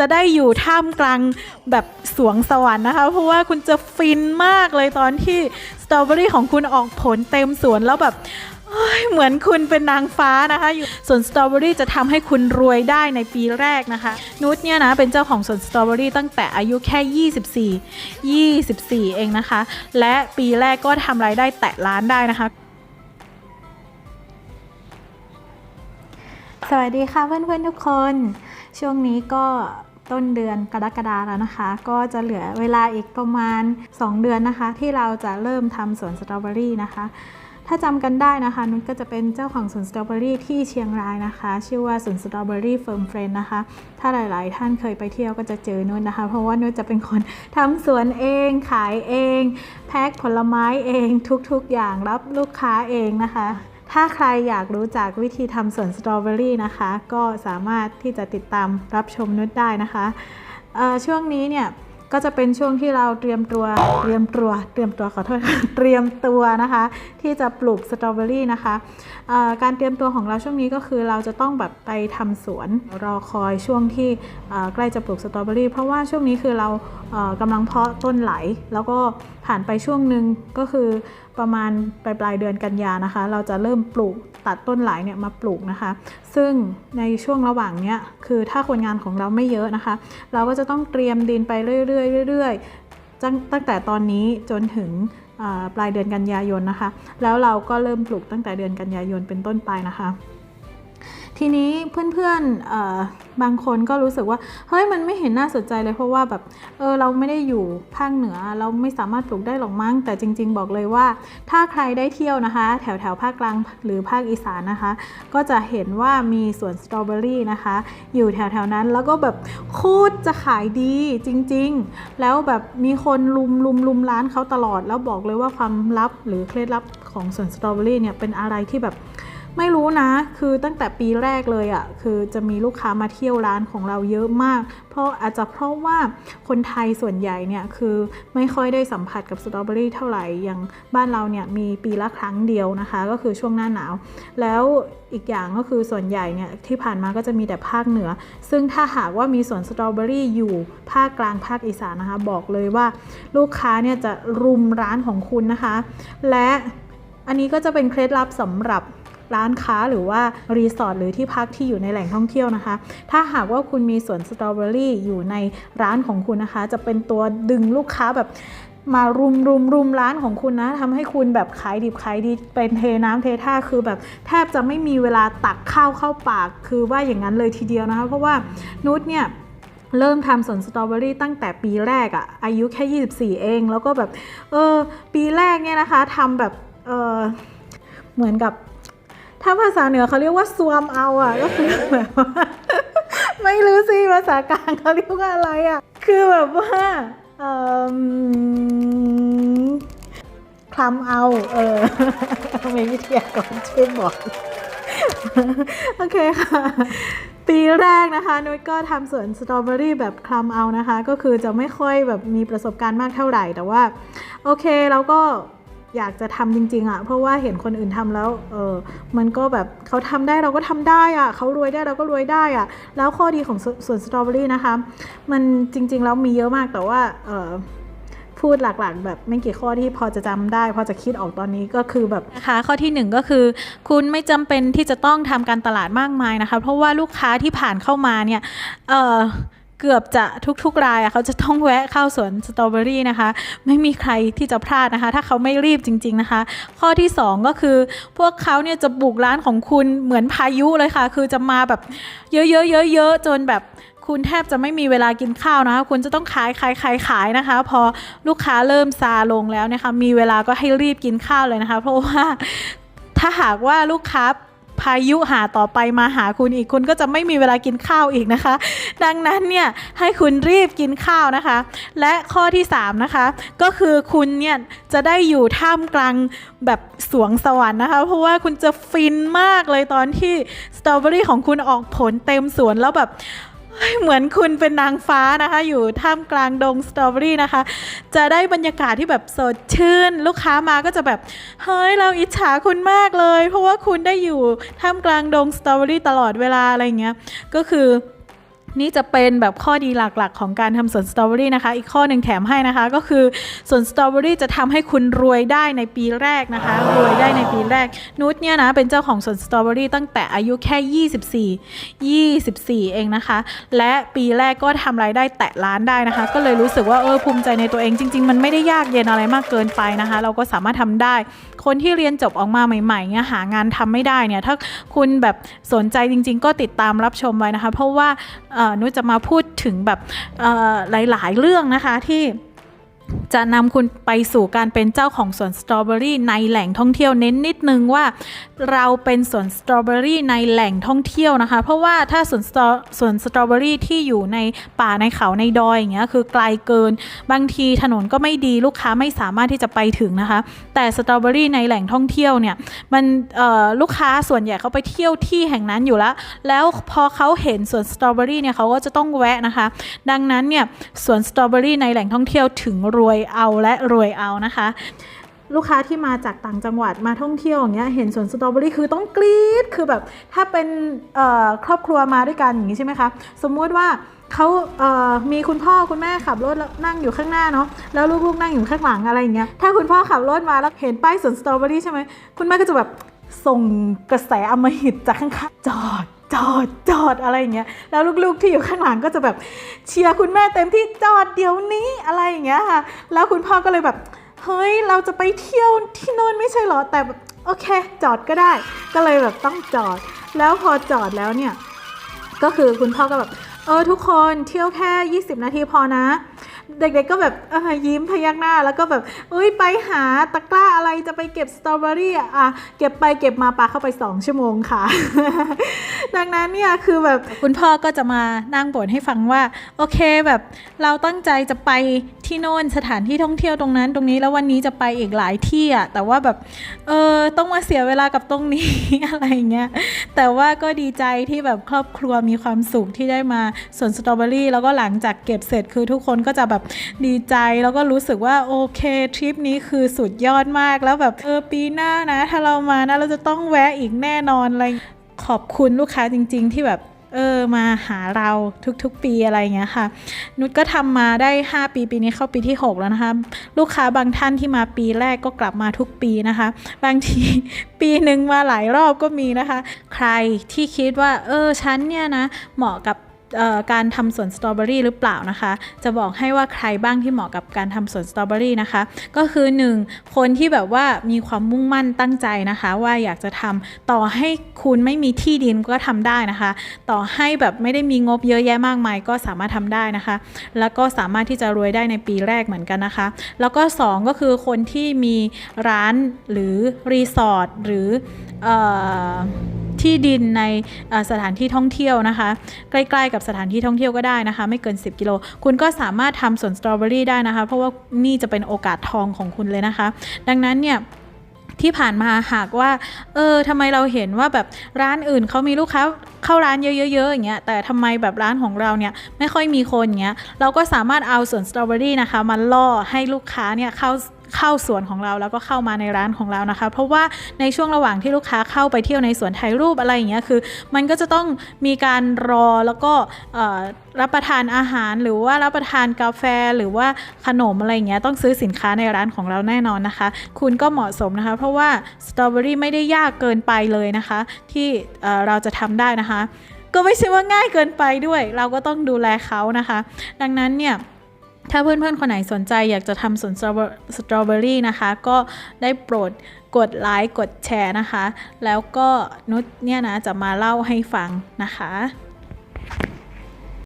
จะได้อยู่ท่ามกลางแบบสวงสวรรค์นะคะ เพราะว่าคุณจะฟินมากเลยตอนที่สตรอเบอรี่ของคุณออกผลเต็มสวนแล้วแบบเหมือนคุณเป็นนางฟ้านะคะอยู่ส่วนสตรอเบอรี่จะทำให้คุณรวยได้ในปีแรกนะคะ นุชเนี่ยนะเป็นเจ้าของสวนสตรอเบอรี่ตั้งแต่อายุแค่ 24 24 เองนะคะ และปีแรกก็ทำรายได้แตะล้านได้นะคะ สวัสดีค่ะเพื่อนๆทุกคน ช่วงนี้ก็ ต้นเดือนกรกฎาแล้วนะคะ ก็จะเหลือเวลาอีกประมาณ 2 เดือนนะคะ ที่เราจะเริ่มทำสวนสตรอเบอรี่นะคะถ้าจำกันได้นะคะนุชก็จะเป็นเจ้าของสวนสตรอเบอรี่ที่เชียงรายนะคะ ชื่อว่าสวนสตรอเบอรี่เฟิร์มเฟรนนะคะ ถ้าหลาย ๆ ท่านเคยไปเที่ยวก็จะเจอนุชนะคะ เพราะว่านุชจะเป็นคนทำสวนเอง ขายเอง แพ็คผลไม้เองทุก ๆ อย่างรับลูกค้าเองนะคะ ถ้าใครอยากรู้จักวิธีทำสวนสตรอเบอรี่นะคะ ก็สามารถที่จะติดตามรับชมนุชได้นะคะช่วงนี้เนี่ยก็จะเป็นช่วงที่เราเตรียมตัวเตรียมตัวเตรียมตัวขอโทษเตรียมตัวนะคะ ที่จะปลูกสตรอเบอรี่นะคะการเตรียมตัวของเราช่วงนี้ก็คือเราจะต้องแบบไปทำสวนรอคอยช่วงที่ใกล้จะปลูกสตรอเบอรี่เพราะว่าช่วงนี้คือเราเอ่อกำลังเพาะต้นไหล แล้วก็ผ่านไปช่วงหนึ่งก็คือ ประมาณปลายปลายเดือนกันยานะคะ เราจะเริ่มปลูกตัดต้นไหลเนี่ยมาปลูกนะคะ ซึ่งในช่วงระหว่างเนี้ยคือถ้าคนงานของเราไม่เยอะนะคะ เราก็จะต้องเตรียมดินไปเรื่อยๆเรื่อยๆตั้งตั้งแต่ตอนนี้จนถึงปลายเดือนกันยายนนะคะ แล้วเราก็เริ่มปลูกตั้งแต่เดือนกันยายนเป็นต้นไปนะคะ ทีนี้เพื่อนๆบางคนก็รู้สึกว่าเฮ้ยมันไม่เห็นน่าสนใจเลยเพราะว่าแบบเออเราไม่ได้อยู่ภาคเหนือเราไม่สามารถปลูกได้หรอกมั้ง แต่จริง ๆ บอกเลยว่า ถ้าใครได้เที่ยวนะคะ แถวแถวๆภาคกลางหรือภาคอีสานนะคะ ก็จะเห็นว่ามีสวนสตรอเบอรี่นะคะ อยู่แถวแถวๆนั้นแล้วก็แบบโคตรจะขายดีจริง ๆ แล้วแบบมีคนลุมลุมลุมร้านเขาตลอดแล้วบอกเลยว่าความลับหรือเคล็ดลับของสวนสตรอเบอรี่เนี่ยเป็นอะไรที่แบบ ไม่รู้นะ คือตั้งแต่ปีแรกเลยอะ่ะ คือจะมีลูกค้ามาเที่ยวร้านของเราเยอะมาก เพราะอาจจะเพราะว่าคนไทยส่วนใหญ่เนี่ยคือไม่ค่อยได้สัมผัสกับสตรอเบอรี่เท่าไหร่ อย่างบ้านเราเนี่ยมีปีละครั้งเดียวนะคะ ก็คือช่วงหน้าหนาว แล้วอีกอย่างก็คือส่วนใหญ่เนี่ยที่ผ่านมาก็จะมีแต่ภาคเหนือ ซึ่งถ้าหากว่ามีสวนสตรอเบอรี่อยู่ภาคกลางภาคอีสานนะคะ บอกเลยว่าลูกค้าเนี่ยจะรุมร้านของคุณนะคะ และอันนี้ก็จะเป็นเคล็ดลับสำหรับ ร้านค้าหรือว่ารีสอร์ทหรือที่พักที่อยู่ในแหล่งท่องเที่ยวนะคะ ถ้าหากว่าคุณมีสวนสตรอเบอรี่อยู่ในร้านของคุณนะคะ จะเป็นตัวดึงลูกค้าแบบมารุมรุมรุมร้านของคุณนะทำให้คุณแบบขายดิบขายดีเป็นเทน้ำเทท่าคือแบบแทบจะไม่มีเวลาตักข้าวเข้าปาก คือว่าอย่างนั้นเลยทีเดียวนะคะ เพราะว่านุชเนี่ยเริ่มทำสวนสตรอเบอรี่ตั้งแต่ปีแรกอะอายุแค่ 24 เอง แล้วก็แบบ เออ ปีแรกเนี่ยนะคะทำแบบ เออเหมือนกับ ถ้าภาษาเหนือเขาเรียกว่าซวมเอาอะก็คือแบบว่าไม่รู้สิภาษากลางเขาเรียกว่าอะไรอะคือแบบว่าเอ่มคลำเอาเออไม่วิทยากรช่วยบอกโอเคค่ะ ปีแรกนะคะนุ้ยก็ทำสวนสตรอเบอรี่แบบคลำเอานะคะ ก็คือจะไม่ค่อยแบบมีประสบการณ์มากเท่าไหร่แต่ว่า โอเคเราก็ อยากจะทำจริงๆอะ่ะเพราะว่าเห็นคนอื่นทำแล้วเออมันก็แบบเขาทำได้เราก็ทำได้อะ่ะเขารวยได้เราก็รวยได้อะ่ะแล้วข้อดีของสสวนสตรอเบอรี่นะคะมันจริงๆแล้วมีเยอะมากแต่ว่าเออพูดหลักๆ แบบไม่กี่ข้อที่พอจะจำได้ พอจะคิดออกตอนนี้ก็คือแบบนะคะข้อที่หนึ่งก็คือ คุณไม่จำเป็นที่จะต้องทำการตลาดมากมายนะคะ เพราะว่าลูกค้าที่ผ่านเข้ามาเนี่ยเออ เกือบจะทุกๆรายเขาจะต้องแวะเข้าสวนสตรอเบอรี่นะคะ ไม่มีใครที่จะพลาดนะคะ ถ้าเขาไม่รีบจริง ๆนะคะ ข้อที่สองก็คือ พวกเขาเนี่ยจะบุกร้านของคุณเหมือนพายุเลยค่ะ คือจะมาแบบเยอะๆๆๆจนแบบคุณแทบจะไม่มีเวลากินข้าวนะคะ คุณจะต้องขายขายขายขายนะคะ พอลูกค้าเริ่มซาลงแล้วนะคะ มีเวลาก็ให้รีบกินข้าวเลยนะคะ เพราะว่าถ้าหากว่าลูกค้า พายุหาต่อไปมาหาคุณอีกคุณก็จะไม่มีเวลากินข้าวอีกนะคะ ดังนั้นเนี่ยให้คุณรีบกินข้าวนะคะ และข้อที่สามนะคะก็คือคุณเนี่ยจะได้อยู่ท่ามกลางแบบสวงสวรรค์นะคะ เพราะว่าคุณจะฟินมากเลยตอนที่สตรอเบอรี่ของคุณออกผลเต็มสวนแล้วแบบ เหมือนคุณเป็นนางฟ้านะคะ อยู่ท่ามกลางดงสตรอเบอรี่นะคะ จะได้บรรยากาศที่แบบสดชื่น ลูกค้ามาก็จะแบบเฮ้ยเราอิจฉาคุณมากเลย เพราะว่าคุณได้อยู่ท่ามกลางดงสตรอเบอรี่ตลอดเวลาอะไรเงี้ยก็คือ นี่จะเป็นแบบข้อดีหลักๆ ของการทำสวนสตรอเบอรี่นะคะ อีกข้อหนึ่งแถมให้นะคะ ก็คือสวนสตรอเบอรี่จะทำให้คุณรวยได้ในปีแรกนะคะ รวยได้ในปีแรก นุชเนี่ยนะเป็นเจ้าของสวนสตรอเบอรี่ตั้งแต่อายุแค่ 24 24 เองนะคะ และปีแรกก็ทำรายได้แตะล้านได้นะคะ ก็เลยรู้สึกว่าเออภูมิใจในตัวเองจริง ๆ มันไม่ได้ยากเย็นอะไรมากเกินไปนะคะ เราก็สามารถทำได้ คนที่เรียนจบออกมาใหม่ๆเนี่ยหางานทำไม่ได้เนี่ยถ้าคุณแบบสนใจจริง ๆ ก็ติดตามรับชมไว้นะคะ เพราะว่านุจะมาพูดถึงแบบหลาย ๆ เรื่องนะคะที่ จะนำคุณไปสู่การเป็นเจ้าของสวนสตรอเบอรี่ในแหล่งท่องเที่ยวเน้นนิดนึงว่า เราเป็นสวนสตรอเบอรี่ในแหล่งท่องเที่ยวนะคะ เพราะว่าถ้าสวนสตรอสวนสตรอเบอรี่ที่อยู่ในป่าในเขาในดอยอย่างเงี้ยคือไกลเกิน บางทีถนนก็ไม่ดีลูกค้าไม่สามารถที่จะไปถึงนะคะ แต่สตรอเบอรี่ในแหล่งท่องเที่ยวเนี่ยมันลูกค้าส่วนใหญ่เขาไปเที่ยวที่แห่งนั้นอยู่แล้ว แล้วพอเขาเห็นสวนสตรอเบอรี่เนี่ยเขาก็จะต้องแวะนะคะ ดังนั้นเนี่ยสวนสตรอเบอรี่ในแหล่งท่องเที่ยวถึงรวยเอาและรวยเอานะคะ ลูกค้าที่มาจากต่างจังหวัดมาท่องเที่ยวอย่างเงี้ยเห็นสวนสตรอเบอรี่คือต้องกรี๊ดคือแบบถ้าเป็นครอบครัวมาด้วยกันอย่างนี้ใช่ไหมคะสมมุติว่าเขาเอ่อมีคุณพ่อคุณแม่ขับรถแล้วนั่งอยู่ข้างหน้าเนาะแล้วลูกๆนั่งอยู่ข้างหลังอะไรอย่างเงี้ยถ้าคุณพ่อขับรถมาแล้วเห็นป้ายสวนสตรอเบอรี่ใช่ไหมคุณแม่ก็จะแบบส่งกระแสอมหิตจากข้างๆจอด จอดจอดอะไรอย่างเงี้ยแล้วลูกๆที่อยู่ข้างหลังก็จะแบบเชียร์คุณแม่เต็มที่จอดเดี๋ยวนี้อะไรอย่างเงี้ยค่ะ แล้วคุณพ่อก็เลยแบบเฮ้ยเราจะไปเที่ยวที่โน่นไม่ใช่เหรอแต่แบบโอเค จอดก็ได้ ก็เลยแบบต้องจอด แล้วพอจอดแล้วเนี่ยก็คือคุณพ่อก็แบบเออทุกคนเที่ยวแค่ 20 นาทีพอนะ เด็กๆก็แบบเออยิ้มพยักหน้าแล้วก็แบบเอ้ยไปหาตะกร้าอะไรจะไปเก็บสตรอเบอรี่อ่อะเก็บไปเก็บมาปาเข้าไป 2 ชั่วโมงค่ะ ดังนั้นเนี่ยคือแบบคุณพ่อก็จะมานั่งบ่นให้ฟังว่า โอเคแบบเราตั้งใจจะไปที่โน่นสถานที่ท่องเที่ยวตรงนั้น ตรงนี้แล้ววันนี้จะไปอีกหลายที่อะแต่ว่าแบบเออต้องมาเสียเวลากับตรงนี้ อะไรเงี้ยแต่ว่าก็ดีใจที่แบบครอบครัวมีความสุขที่ได้มาสวนสตรอเบอรี่แล้วก็หลังจากเก็บเสร็จคือทุกคนก็จะแบบดีใจแล้วก็รู้สึกว่าโอเคทริปนี้คือสุดยอดมากแล้วแบบเออปีหน้านะ ถ้าเรามานะเราจะต้องแวะอีกแน่นอนอะไร อบคุณลูกค้าจริง ๆ ที่แบบเออมาหาเราทุกๆ ปีอะไรเงี้ยค่ะ นุชก็ทำมาได้ 5 ปีปีนี้เข้าปีที่ 6 แล้วนะคะ ลูกค้าบางท่านที่มาปีแรกก็กลับมาทุกปีนะคะ บางทีปีหนึ่งมาหลายรอบก็มีนะคะ ใครที่คิดว่า เออฉันเนี่ยนะเหมาะกับ การทำสวนสตรอเบอรี่หรือเปล่านะคะ จะบอกให้ว่าใครบ้างที่เหมาะกับการทำสวนสตรอเบอรี่นะคะ ก็คือ 1 คนที่แบบว่ามีความมุ่งมั่นตั้งใจนะคะ ว่าอยากจะทำต่อให้คุณไม่มีที่ดินก็ทำได้นะคะ ต่อให้แบบไม่ได้มีงบเยอะแยะมากมาย ก็สามารถทำได้นะคะ แล้วก็สามารถที่จะรวยได้ในปีแรกเหมือนกันนะคะ แล้วก็ 2 ก็คือคนที่มีร้านหรือรีสอร์ทหรือออ ที่ดินในสถานที่ท่องเที่ยวนะคะ ใกล้ๆกับสถานที่ท่องเที่ยวก็ได้นะคะ ไม่เกิน 10 กิโล คุณก็สามารถทำสวนสตรอเบอรี่ได้นะคะ เพราะว่านี่จะเป็นโอกาสทองของคุณเลยนะคะ ดังนั้นเนี่ยที่ผ่านมาหากว่า เออทำไมเราเห็นว่าแบบร้านอื่นเขามีลูกค้าเข้าร้านเยอะๆอย่างเงี้ย แต่ทำไมแบบร้านของเราเนี่ยไม่ค่อยมีคนอย่างเงี้ย เราก็สามารถเอาสวนสตรอเบอรี่นะคะมาล่อให้ลูกค้าเนี่ยเข้า เข้าสวนของเราแล้วก็เข้ามาในร้านของเรานะคะ เพราะว่าในช่วงระหว่างที่ลูกค้าเข้าไปเที่ยวในสวนถ่ายรูปอะไรอย่างเงี้ยคือ มันก็จะต้องมีการรอแล้วก็รับประทานอาหาร หรือว่ารับประทานกาแฟหรือว่าขนมอะไรอย่างเงี้ยต้องซื้อสินค้าในร้านของเราแน่นอนนะคะ คุณก็เหมาะสมนะคะ เพราะว่าสตรอเบอรี่ไม่ได้ยากเกินไปเลยนะคะ ที่เอ่อเราจะทำได้นะคะ ก็ไม่ใช่ว่าง่ายเกินไปด้วย เราก็ต้องดูแลเขานะคะ ดังนั้นเนี่ย ถ้าเพื่อนๆ คนไหนสนใจอยากจะทำสวนสตรอเบอรี่นะคะ ก็ได้โปรดกดไลค์กดแชร์นะคะ แล้วก็นุชเนี่ยนะจะมาเล่าให้ฟังนะคะ